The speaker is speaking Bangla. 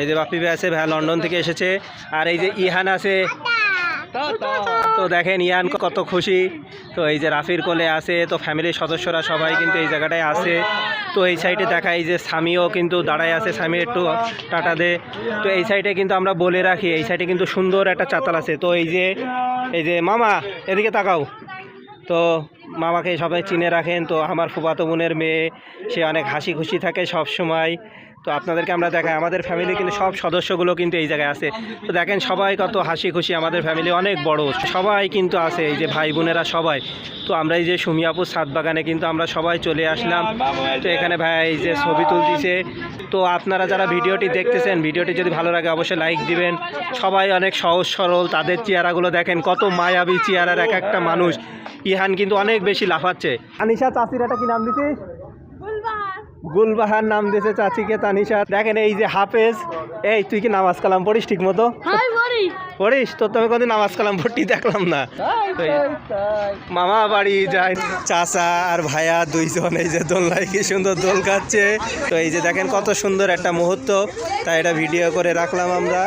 এই যে বাপ্পি ভাই আছে ভাই লন্ডন থেকে এসেছে। আর এই যে ইহান আছে। তো দেখেন ইয়ান কত খুশি। তো এই যে রাফির কোলে আছে, তো ফ্যামিলির সদস্যরা সবাই কিন্তু এই জায়গাটায় আছে। তো এই সাইডে দেখা, এই যে স্বামীও কিন্তু দাঁড়ায় আছে স্বামী একটু টাটা দে। তো এই সাইডে কিন্তু আমরা বলে রাখি, এই সাইডে কিন্তু সুন্দর একটা চাতাল আছে। তো এই যে এই যে মামা, এদিকে তাকাও। তো মামাকে সবাই চিনে রাখেন। তো আমার ফুফাতো বোনের মেয়ে, সে অনেক হাসি খুশি থাকে সব সময় তো আপনাদেরকে আমরা দেখাই। আমাদের ফ্যামিলি কিন্তু সব সদস্যগুলো কিন্তু এই জায়গায় আছে। তো দেখেন সবাই কত হাসি খুশি, আমাদের ফ্যামিলি অনেক বড়। সবাই কিন্তু আছে, এই যে ভাই বোনেরা সবাই। তো আমরা এই যে সুমিয়াপুর সাত বাগানে কিন্তু আমরা সবাই চলে আসলাম। তো এখানে ভাই এই যে ছবি তুলতেছে। তো আপনারা যারা ভিডিওটি দেখতেছেন, ভিডিওটি যদি ভালো লাগে অবশ্যই লাইক দিবেন। সবাই অনেক সহজ সরল, তাদের চেহারাগুলো দেখেন, কত মায়াবী চেহারার এক একটা মানুষ। ইহান কিন্তু অনেক বেশি লাফাচ্ছে। আনিশা চাচির এটা কি নাম দিছিস? গুলবাহার। নাম দিয়েছে চাচিকে তানিশা। দেখেন এই যে হাফেজ এই তুই কি নামাজ কালাম পড়িস ঠিক মতো? পড়িস? তোর তো আমি কোনদিন নামাজ কালাম ভর্তি দেখলাম না। মামা বাড়ি যায় চাচা আর ভাইয়া দুইজন এই যে দোলনায় কি সুন্দর দোল খাচ্ছে। তো এই যে দেখেন কত সুন্দর একটা মুহূর্ত তাই এটা ভিডিও করে রাখলাম আমরা।